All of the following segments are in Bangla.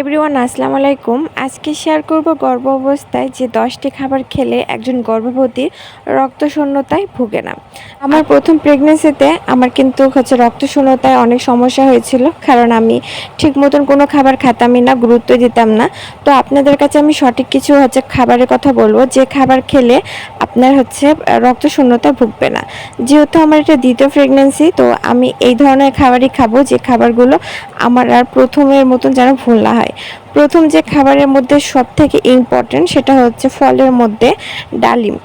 এভরিওয়ান আসসালামু আলাইকুম। আজকে শেয়ার করব গর্ভ অবস্থায় যে দশটি খাবার খেলে একজন গর্ভবতী রক্তশূন্যতায় ভুগে না। আমার প্রথম প্রেগনেন্সিতে আমার কিন্তু হচ্ছে রক্তশূন্যতায় অনেক সমস্যা হয়েছিল, কারণ আমি ঠিক মতন কোনো খাবার খেতামই না, গুরুত্ব দিতাম না। তো আপনাদের কাছে আমি সঠিক কিছু হচ্ছে খাবারের কথা বলব, যে খাবার খেলে আপনার হচ্ছে রক্তশূন্যতায় ভুগবে না। যেহেতু আমার এটা দ্বিতীয় প্রেগনেন্সি তো আমি এই ধরনের খাবারই খাব, যে খাবারগুলো আমার আর প্রথমের মতন যেন ভুল না হয়। প্রথম যে খাবারের মধ্যে সব থেকে ইম্পর্টেন্ট সেটা হচ্ছে ফলের মধ্যে ডালিম।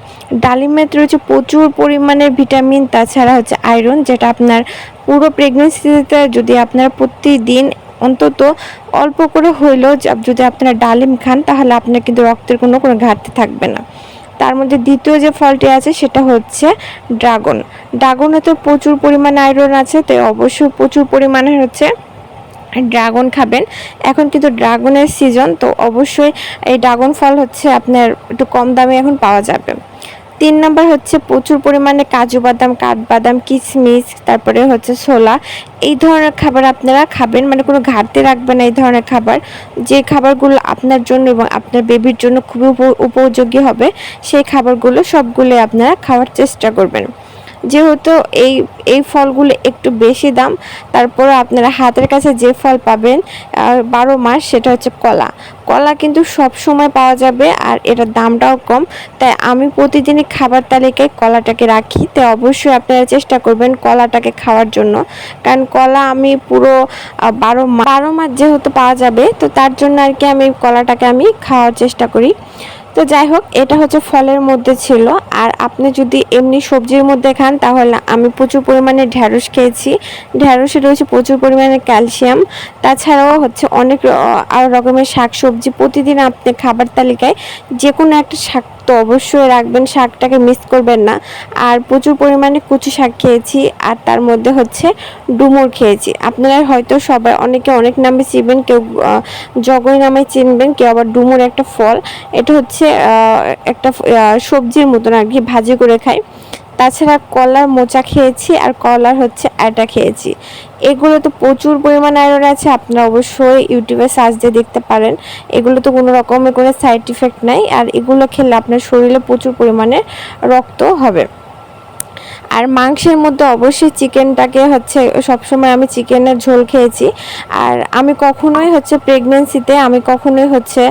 ডালিমের রয়েছে প্রচুর পরিমাণে ভিটামিন তাছাড়া হচ্ছে আয়রন যেটা আপনার পুরো প্রেগনেন্সিতে যদি আপনার প্রতিদিন অন্তত অল্প করে হইলেও যদি আপনারা ডালিম খান, তাহলে আপনার কিন্তু রক্তের কোনো কোনো ঘাটতি থাকবে না। তার মধ্যে দ্বিতীয় যে ফলটি আছে, সেটা হচ্ছে ড্রাগন। ড্রাগনে তো প্রচুর পরিমাণে আয়রন আছে, তাই অবশ্যই প্রচুর পরিমাণে হচ্ছে ড্রাগন খাবেন। এখন কিন্তু ড্রাগনের সিজন তো অবশ্যই এই ড্রাগন ফল হচ্ছে আপনার একটু কম দামে এখন পাওয়া যাবে। তিন নাম্বার হচ্ছে প্রচুর পরিমাণে কাজু বাদাম, কাঠবাদাম, কিশমিশ, তারপরে হচ্ছে ছোলা। এই ধরনের খাবার আপনারা খাবেন মানে কোনো ঘাটতি রাখবেন না এই ধরনের খাবার। যে খাবারগুলো আপনার জন্য এবং আপনার বেবির জন্য খুবই উপযোগী হবে, সেই খাবারগুলো সবগুলো আপনারা খাওয়ার চেষ্টা করবেন। যেহেতু এই এই ফলগুলো একটু বেশি দাম তারপর আপনারা হাতের কাছে যে ফল পাবেন বারো মাস সেটা হচ্ছে কলা। কলা কিন্তু সব সময় পাওয়া যাবে আর এটার দামটাও কম। তাই আমি প্রতিদিনই খাবার তালিকায় কলাটাকে রাখি। তাই অবশ্যই আপনারা চেষ্টা করবেন কলাটাকে খাওয়ার জন্য। কারণ কলা আমি পুরো বারো বারো মাস যেহেতু পাওয়া যাবে, তো তার জন্য আর কি আমি কলাটাকে আমি খাওয়ার চেষ্টা করি। তো যাই হোক, এটা হচ্ছে ফলের মধ্যে ছিল। আর আপনি যদি এমনি সবজির মধ্যে খান, তাহলে আমি প্রচুর পরিমাণে ঢ্যাঁড়স খেয়েছি। ঢ্যাঁড়সে রয়েছে প্রচুর পরিমাণে ক্যালসিয়াম। তাছাড়াও হচ্ছে অনেক আর রকমের শাক সবজি প্রতিদিন আপনি খাবার তালিকায় যে কোনো একটা শাক তো অবশ্যই রাখবেন, শাকটাকে মিস করবেন না। আর প্রচুর পরিমাণে কচু শাক খেয়েছি, আর তার মধ্যে হচ্ছে ডুমুর খেয়েছি। আপনারা হয়তো সবাই, অনেকে অনেক নামে চিনবেন, কেউ জগই নামে চিনবেন, কেউ আবার ডুমুর একটা ফল। এটা হচ্ছে একটা সবজির মতন আর কি ভাজি করে খাই। তাছাড়া কলার মোচা খেয়েছি আর কলার হচ্ছে আটা খেয়েছি। এগুলো তো প্রচুর পরিমাণ আয়রন আছে, আপনারা অবশ্যই ইউটিউবে সার্চ দিয়ে দেখতে পারেন। এগুলো তো কোনো রকমের কোনো সাইড ইফেক্ট নাই, আর এগুলো খেলে আপনার শরীরে প্রচুর পরিমাণে রক্ত হবে। আর মাংসের মধ্যে অবশ্যই চিকেনটাকে হচ্ছে সবসময় আমি চিকেনের ঝোল খেয়েছি। আর আমি কখনোই হচ্ছে প্রেগনেন্সিতে আমি কখনোই হচ্ছে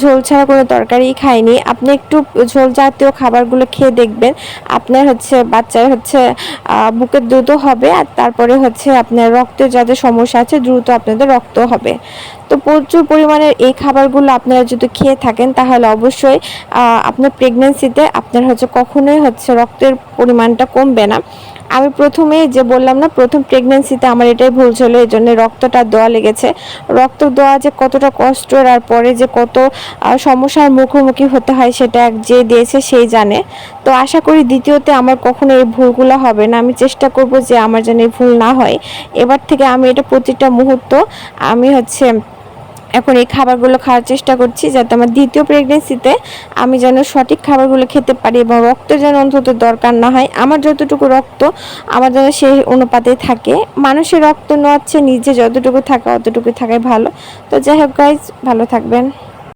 ঝোল ছাড়া কোনো তরকারি খাইনি। আপনি একটু ঝোল জাতীয় খাবারগুলো খেয়ে দেখবেন। আপনার হচ্ছে বাচ্চার হচ্ছে বুকের দ্রুত হবে আর তারপরে হচ্ছে আপনার রক্তের যাদের সমস্যা আছে দ্রুত আপনাদের রক্ত হবে। তো প্রচুর পরিমাণের এই খাবারগুলো আপনারা যদি খেয়ে থাকেন তাহলে অবশ্যই আপনার প্রেগনেন্সিতে আপনার হচ্ছে কখনোই হচ্ছে রক্তের পরিমাণটা কমবে না। আমি প্রথমে যে বললাম না, প্রথম প্রেগনেন্সিতে আমার এটাই ভুল ছিল, এই জন্য রক্তটা দেওয়া লেগেছে। রক্ত দেওয়া যে কতটা কষ্ট আর পরে যে কত সমস্যার মুখোমুখি হতে হয় সেটা এক যে দিয়েছে সেই জানে। তো আশা করি দ্বিতীয়তে আমার কখনো এই ভুলগুলো হবে না। আমি চেষ্টা করব যে আমার যেন এই ভুল না হয়। এবার থেকে আমি এটা প্রতিটা মুহূর্ত আমি হচ্ছে এখন এই খাবারগুলো খাওয়ার চেষ্টা করছি যাতে আমার দ্বিতীয় প্রেগনেন্সিতে আমি যেন সঠিক খাবারগুলো খেতে পারি এবং রক্ত যেন অন্তত দরকার না হয়। আমার যতটুকু রক্ত, আমার যেন সেই অনুপাতে থাকে। মানুষের রক্ত নোয়াচ্ছে, নিজে যতটুকু থাকা অতটুকু থাকাই ভালো। তো যাই হোক গাইজ ভালো থাকবেন।